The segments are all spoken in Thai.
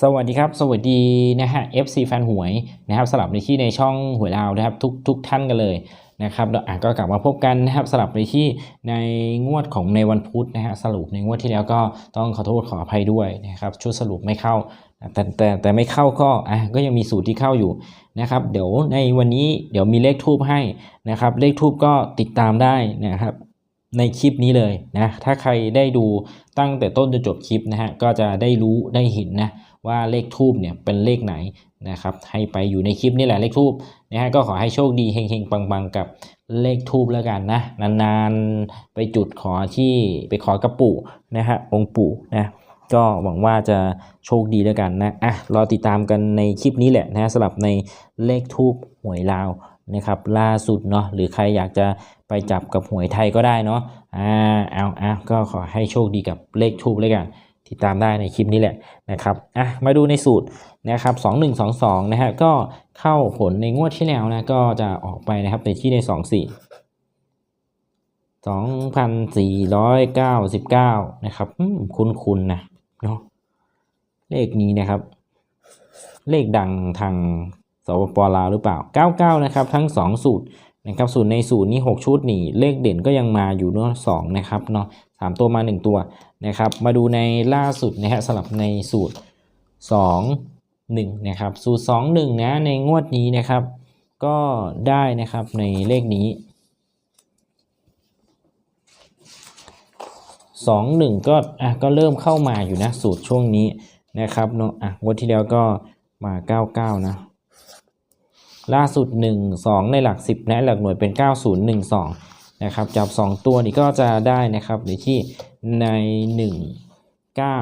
สวัสดีครับ สวัสดีนะฮะ FC แฟนหวยนะครับสลับในที่ในช่องหวยลาวนะครับทุกทุกท่านกันเลย นะครับอะก็กลับมาพบกันนะครับสลับในที่ในงวดของในวันพุธนะฮะสรุปในงวดที่แล้วก็ต้องขอโทษขออภัยด้วยนะครับชุดสรุปไม่เข้า แต่แต่แต่ไม่เข้าก็อะก็ยังมีสูตรที่เข้าอยู่นะครับ เดี๋ยวในวันนี้เดี๋ยวมีเลขทูบให้นะครับ เลขทูบก็ติดตามได้นะครับในคลิปนี้เลยนะ ถ้าใครได้ดูตั้งแต่ต้นจนจบคลิปนะฮะ ก็จะได้รู้ได้เห็นนะว่าเลขทูบเนี่ยเป็นเลขไหน นะครับให้ไปอยู่ในคลิปนี่แหละเลขทูบนะฮะก็ขอให้โชคดีเฮงๆปังๆ กับเลขทูบแล้วกันนะนานๆไปจุดขอที่ไปขอกระปู่นะฮะองค์ปู่นะก็หวังว่าจะโชคดีแล้วกันนะอะรอติดตามกันในคลิปนี้แหละนะสำหรับในเลขทูบหวยลาวนะครับล่าสุดเนาะหรือใครอยากจะไปจับกับหวยไทยก็ได้เนาะอ่าเอาอะก็ขอให้โชคดีกับเลขทูบแล้วกัน ติดตามได้ในคลิปนี้แหละนะครับอะมาดูในสูตรนะครับ2122นะฮะก็เข้าผลในงวดที่แล้วนะก็จะออกไปนะครับในที่ใน 24 2,499 นะครับคุ้นๆนะเนาะเลขนี้นะครับ เลขดังทางสปปลาวหรือเปล่า 99 นะครับ ทั้ง 2 สูตร นะครับสูตรในสูตรนี้6ชุดนี่เลขเด่นก็ยังมาอยู่เนาะ2นะครับเนาะสามตัวมา 1 ตัวนะครับ มาดูในล่าสุดนะฮะสลับในสูตร 2 1นะครับสูตร2 1นะในงวดนี้นะครับ ก็ได้นะครับในเลขนี้สองหนึ่งก็อะก็เริ่มเข้ามาอยู่นะสูตรช่วงนี้นะครับเนาะอะงวดที่แล้วก็มาเก้าเก้านะ ล่าสุดหนึ่งสองในหลักสิบนะหลักหน่วยเป็นเก้าศูนย์หนึ่งสองนะครับจับสองตัวนี้ก็จะได้นะครับหรือที่ในหนึ่งเก้า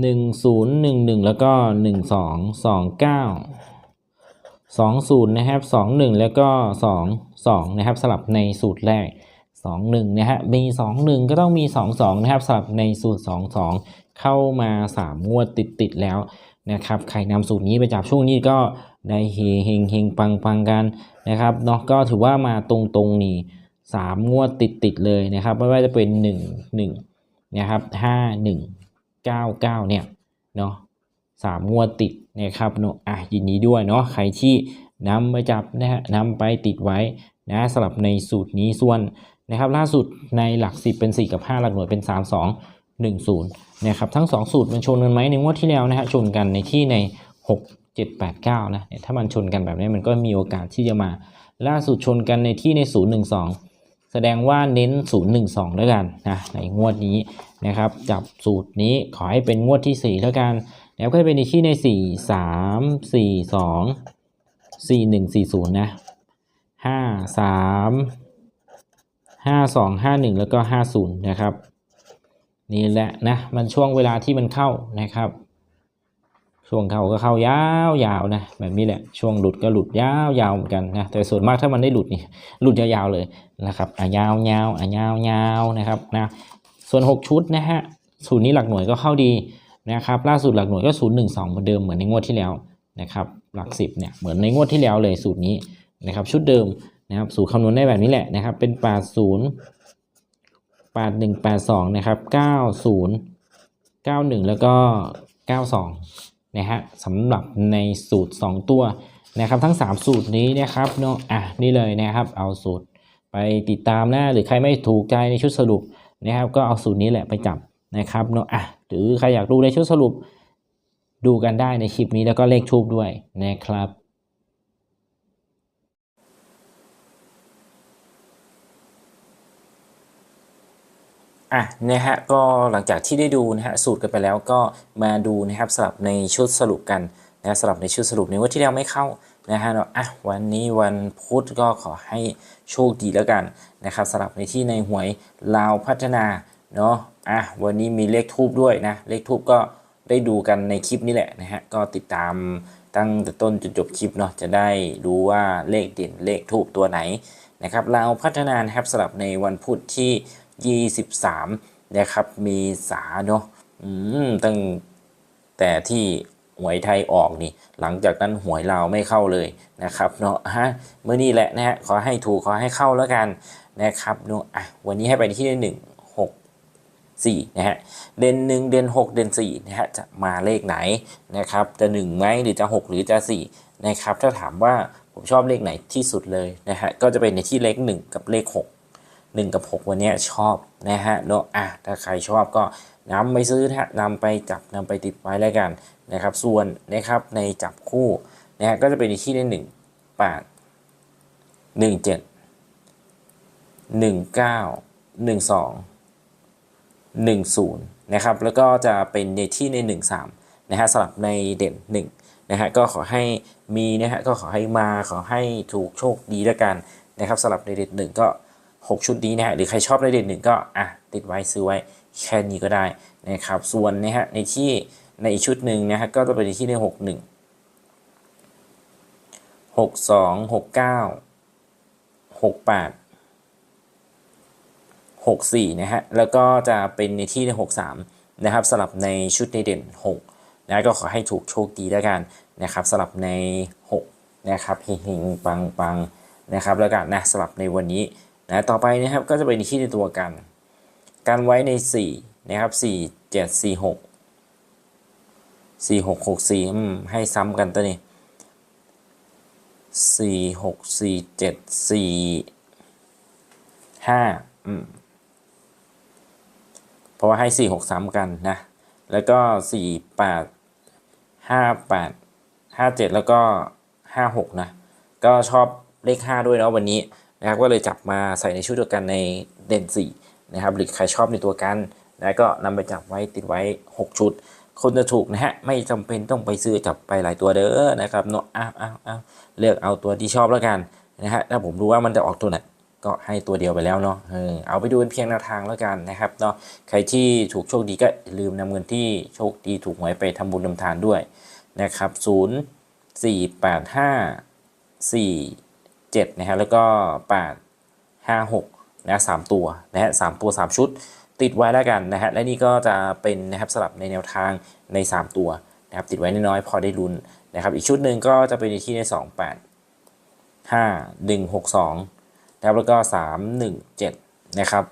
หนึ่งศูนย์หนึ่งหนึ่งแล้วก็หนึ่งสองสองเก้าสองศูนย์นะครับสองหนึ่งแล้วก็สองสองนะครับสลับในสูตรแรกสองหนึ่งนะฮะมีสองหนึ่งก็ต้องมีสองสองนะครับสำหรับในสูตรสองสองเข้ามาสามงวดติดติด ๆ แล้ว นะครับใครนำสูตรนี้ไปจับช่วงนี้ก็ได้เฮเฮงเฮงปังปังกันนะครับเนาะก็ถือว่ามาตรงตรงๆนี่สามงวดติดติดๆเลยนะครับไม่ว่าจะเป็นหนึ่งหนึ่งนะครับห้าหนึ่งเก้าเก้าเนี่ยเนาะสามงวดติดนะครับเนาะอะยินดีด้วยเนาะใครที่นำไปจับนะฮะนำไปติดไว้นะสำหรับในสูตรนี้ส่วนนะครับ ล่าสุดในหลัก 10 เป็น 4 กับ 5 หลักหน่วยเป็น 3 2 1 0นะครับทั้ง 2 สูตรมันชนกันไหมในงวดที่แล้วนะฮะชนกันในที่ใน 6 7 8 9นะเนี่ยถ้ามันชนกันแบบนี้มันก็มีโอกาสที่จะมา ล่าสุดชนกันในที่ใน 0 1 2 แสดงว่าเน้น 0 1 2 แล้วกันนะในงวดนี้นะครับจับสูตรนี้ขอให้เป็นงวดที่ 4 แล้วกันแล้วก็จะเป็นในที่ใน 4 3 4 2 4 1 4 0นะ5 3ห้าสองห้าหนึ่งแล้วก็ห้าศูนย์นะครับ นี่แหละนะมันช่วงเวลาที่มันเข้านะครับ ช่วงเข้าก็เข้ายาวยาวๆนะแบบนี้แหละช่วงหลุดก็หลุดยาวยาวเหมือนกันนะแต่ส่วนมากถ้ามันได้หลุดนี่หลุดยาวๆเลยนะครับอะยาวยาวอะยาวยาวนะครับนะส่วน 6 ชุดนะฮะศูนย์นี้หลักหน่วยก็เข้าดีนะครับล่าสุดหลักหน่วยก็ศูนย์หนึ่งสองเหมือนเดิมเหมือนในงวดที่แล้วนะครับหลักสิบเนี่ยเหมือนในงวดที่แล้วเลยสูตรนี้นะครับชุดเดิมนะครับสูตรคำนวณได้แบบนี้แหละนะครับเป็น80 81 82นะครับ 90 91 แล้วก็ 92 นะฮะสำหรับในสูตร 2 ตัวนะครับทั้ง 3 สูตรนี้นะครับเนาะอะนี่เลยนะครับ เอาสูตรไปติดตามนะหรือใครไม่ถูกใจในชุดสรุปนะครับ ก็เอาสูตรนี้แหละไปจับนะครับเนาะอะหรือใครอยากดูในชุดสรุปดูกันได้ในคลิปนี้แล้วก็เลขทูบด้วยนะครับ อะนะฮะก็หลังจากที่ได้ดูนะฮะสูตรกันไปแล้วก็มาดูนะครับสลับในชุดสรุปกันนะสลับในชุดสรุปในวันที่แล้วไม่เข้านะฮะเนาะอะวันนี้วันพุธก็ขอให้โชคดีแล้วกันนะครับสลับในที่ในหวยลาวพัฒนาเนาะอะวันนี้มีเลขทูบด้วยนะเลขทูบก็ได้ดูกันในคลิปนี้แหละนะฮะก็ติดตามตั้งแต่ต้นจนจบคลิปเนาะจะได้รู้ว่าเลขเด่นเลขทูบตัวไหนนะครับเราวพัฒนานะครับสำหรับในวันพุธที่ 23 นะครับเมษาเนาะอืมตั้งแต่ที่หวยไทยออกนี่ หลังจากนั้นหวยลาวไม่เข้าเลยนะครับเนาะฮะเมื่อนี้แหละนะฮะขอให้ถูกขอให้เข้าแล้วกันนะครับเนาะอะวันนี้ให้ไปที่หนึ่งหกสี่นะฮะเด่นหนึ่งเด่นหกเด่นสี่นะฮะจะมาเลขไหนนะครับจะหนึ่งไหมหรือจะหกหรือจะสี่นะครับถ้าถามว่าผมชอบเลขไหนที่สุดเลยนะฮะก็จะเป็นในที่เลขหนึ่งกับเลขหก หนึ่งกับหกวันนี้ชอบนะฮะเนาะอะถ้าใครชอบก็นำไปซื้อนะฮะนำไปจับนำไปติดไว้แล้วกันนะครับ ส่วนนะครับในจับคู่นะฮะก็จะเป็นที่ได้หนึ่งแปดหนึ่งเจ็ดหนึ่งเก้าหนึ่งสองหนึ่งศูนย์นะครับแล้วก็จะเป็นในที่ในหนึ่งสามนะฮะสลับในเด่นหนึ่งนะฮะก็ขอให้มีนะฮะก็ขอให้มาขอให้ถูกโชคดีแล้วกันนะครับสลับในเด่นหนึ่งก็ 6 ชุดนี้นะฮะหรือใครชอบในเด่นหนึ่งก็อะติดไว้ซื้อไว้แค่นี้ก็ได้นะครับ ส่วนนะฮะในที่ในอีกชุดหนึ่งนะฮะก็จะเป็นในที่ในหกหนึ่งหกสองหกเก้าหกแปดหกสี่นะฮะแล้วก็จะเป็นในที่ในหกสามนะครับสลับในชุดในเด่นหกนะก็ขอให้ถูกโชคดีแล้วกันนะครับสลับในหกนะครับเฮงๆปังๆนะครับแล้วกันนะสลับในวันนี้ นะต่อไปนะครับก็จะเป็นที่ในตัวกัน กันไว้ใน 4 นะครับ 4 7 4 6 4 6 6 4อืมให้ซ้ำกันตัวนี้4 6 4 7 4 5อืมเพราะว่าให้ 4 6 ซ้ำกันนะ แล้วก็ 4 8 5 8 5 7 แล้วก็ 5 6 นะ ก็ชอบเลข 5 ด้วยเนาะวันนี้ นะครับก็เลยจับมาใส่ในชุดเดียวกันในเด่น4นะครับหรือใครชอบในตัวกันนะก็นำไปจับไว้ติดไว้ 6 ชุด คนจะถูกนะฮะไม่จำเป็นต้องไปซื้อจับไปหลายตัวเด้อนะครับเนาะอ้าวอ้าวอ้าวเลือกเอาตัวที่ชอบแล้วกันนะฮะถ้าผมรู้ว่ามันจะออกตัวไหนก็ให้ตัวเดียวไปแล้วเนาะเออเอาไปดูเป็นเพียงแนวทางแล้วกันนะครับเนาะใครที่ถูกโชคดีก็ลืมนำเงินที่โชคดีถูกหวยไปทำบุญทำทานด้วยนะครับ0 4 8 5 4 7นะฮะแล้วก็ 8 5 6นะสามตัวนะฮะสามตัว 3 ชุด ติดไว้แล้วกันนะฮะและนี่ก็จะเป็นนะครับสลับในแนวทางใน 3 ตัวนะครับติดไว้น้อยๆพอได้ลุ้นนะครับอีกชุดหนึ่งก็จะเป็นในที่ใน 2 8 5 1 6 2นะครับแล้วก็ 3 1 7 นะครับ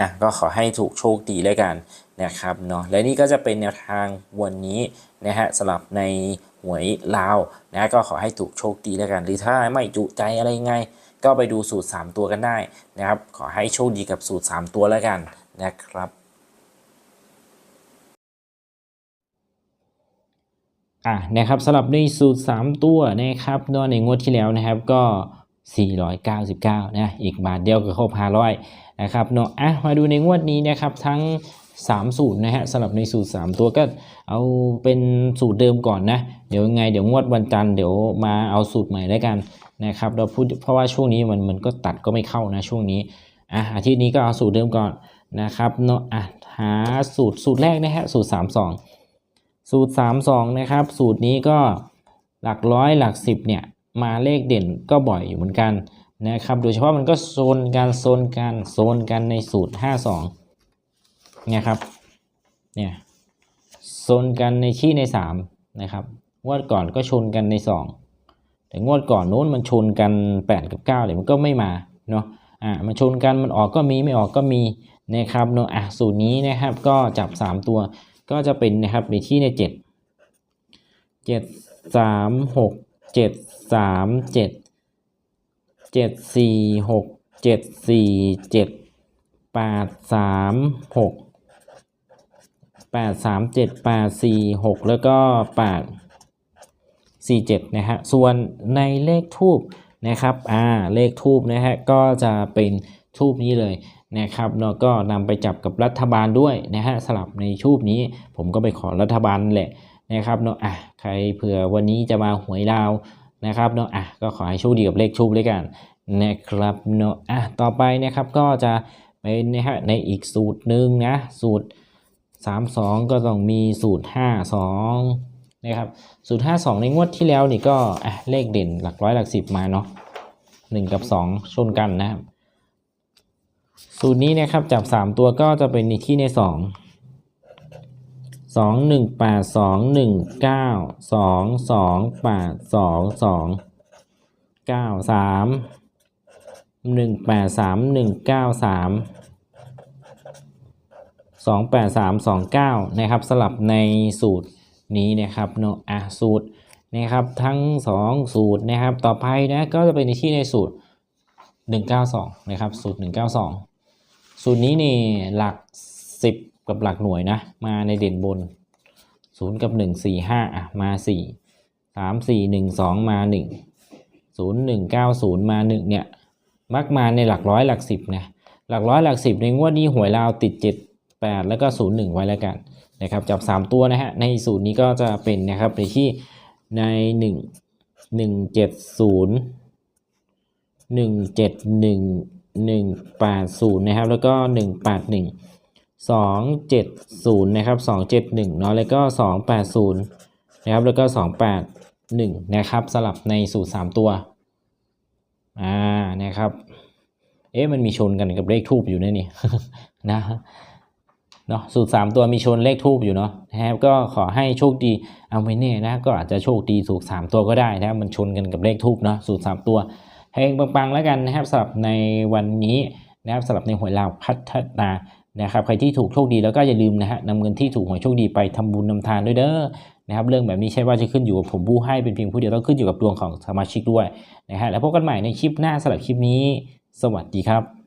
อะก็ขอให้ถูกโชคดีแล้วกันนะครับเนาะและนี่ก็จะเป็นแนวทางวันนี้นะฮะสลับใน วยลาวนะก็ขอให้ถูกโชคดีแล้วกัน หรือถ้าไม่จุใจอะไรไง ก็ไปดูสูตร 3 ตัวกันได้นะครับ ขอให้โชคดีกับสูตร 3 ตัวแล้วกันนะครับอะนะครับสำหรับในสูตร 3 ตัวนะครับนอะในงวดที่แล้วนะครับก็ 499นะอีกบาทเดียวก็ครบ500นะครับเนาะอะมาดูในงวดนี้นะครับทั้ง 3 สูตรนะฮะสำหรับในสูตร 3 ตัวก็เอาเป็นสูตรเดิมก่อนนะ เดี๋ยวยังไงเดี๋ยวงวดวันจันทร์เดี๋ยวมาเอาสูตรใหม่แล้วกันนะครับเราพูดเพราะว่าช่วงนี้มันมันก็ตัดก็ไม่เข้านะช่วงนี้อะอาทิตย์นี้ก็เอาสูตรเดิมก่อนนะครับเนาะอะหาสูตรสูตรแรกนะฮะสูตร 32 สูตร 32 นะครับ สูตรนี้ก็หลักร้อยหลักสิบเนี่ยมาเลขเด่นก็บ่อยอยู่เหมือนกันนะครับโดยเฉพาะมันก็โซนการโซนการโซนกันในสูตร 52 เนี่ยครับ เนี่ยโซนกันในที่ใน3นะครับ งวดก่อนก็ชนกันใน2แต่งวดก่อนนู้นมันชนกัน8กับ9เลยมันก็ไม่มาเนาะ อ่ามันชนกันมันออกก็มีไม่ออกก็มีนะครับเนาะ อะสูตรนี้นะครับก็จับ3ตัวก็จะเป็นนะครับในที่ในเจ็ดเจ็ดสามหกเจ็ดสามเจ็ดเจ็ดสี่หกเจ็ดสี่เจ็ดแปดสามหก แปดสามเจ็ดแปดสี่หกแล้วก็แปดสี่เจ็ดนะฮะ ส่วนในเลขทูบนะครับ อ่า เลขทูบนะฮะ ก็จะเป็นทูบนี้เลยนะครับแล้วก็นำไปจับกับรัฐบาลด้วยนะฮะสลับในชูบนี้ ผมก็ไปขอรัฐบาลแหละนะครับเนาะอะใครเผื่อวันนี้จะมาหวยดาวนะครับเนาะอะก็ขอให้โชคดีกับเลขชูบเลยกันนะครับเนาะอะต่อไปนะครับก็จะเป็นนะฮะในอีกสูตรหนึ่งนะสูตร 32 ก็ต้องมีสูตร52 นะครับสูตร52 ในงวดที่แล้วนี่ก็เลขเด่นหลักร้อยหลักสิบมาเนาะ1 กับ 2 ชนกันนะครับ สูตรนี้นะครับจับสามตัวก็จะเป็นในที่ในสองสองหนึ่งแปดสองหนึ่งเก้าสองสองแปดสามหนึ่งแปดสองเก้านะครับสลับในสูตรนี้นะครับเนาะอะสูตรนะครับทั้งสองสูตรนะครับต่อไปนะก็จะเป็นในที่ในสูตร 192 นะครับสูตร 192 สูตรนี้นี่หลัก 10 กับหลักหน่วยนะมาในเด่นบน 0 กับ 1 4 5อะมา 4 3 4 1 2 มา 1 0 1 9 0 มา 1 เนี่ยมักมาในหลักร้อยหลัก 10นะหลักร้อยหลัก 10 ในงวดนี้หวยลาวติด 7 8 แล้วก็ 0 1 ไว้แล้วกันนะครับจับ 3 ตัวนะฮะในสูตรนี้ก็จะเป็นนะครับในที่ใน 1 1 7 0หนึ่งเจ็ดหนึ่งหนึ่งแปดศูนย์นะครับแล้วก็หนึ่งแปดหนึ่งสองเจ็ดศูนย์นะครับสองเจ็ดหนึ่งเนาะแล้วก็สองแปดศูนย์นะครับแล้วก็สองแปดหนึ่งนะครับสลับในสูตรสามตัวอ่านะครับเอ๊ะมันมีชนกันกับเลขทูบอยู่นะนี่นะ เนาะสูตรสามตัวมีชนเลขทูบอยู่เนาะนะครับก็ขอให้โชคดีเอาไม่แน่นะก็อาจจะโชคดีสูตรสามตัวก็ได้นะครับมันชนกันกับเลขทูบเนาะสูตรสามตัวเฮงปังๆแล้วกันนะครับสำหรับในวันนี้นะครับสำหรับในหวยลาวพัฒนานะครับใครที่ถูกโชคดีแล้วก็อย่าลืมนะฮะนำเงินที่ถูกหวยโชคดีไปทำบุญนำทานด้วยเด้อนะครับเรื่องแบบนี้ใช่ว่าจะขึ้นอยู่กับผมบู้ให้เป็นเพียงผู้เดียวต้องขึ้นอยู่กับดวงของสมาชิกด้วยนะฮะแล้วพบกันใหม่ในคลิปหน้าสำหรับคลิปนี้ สวัสดีครับ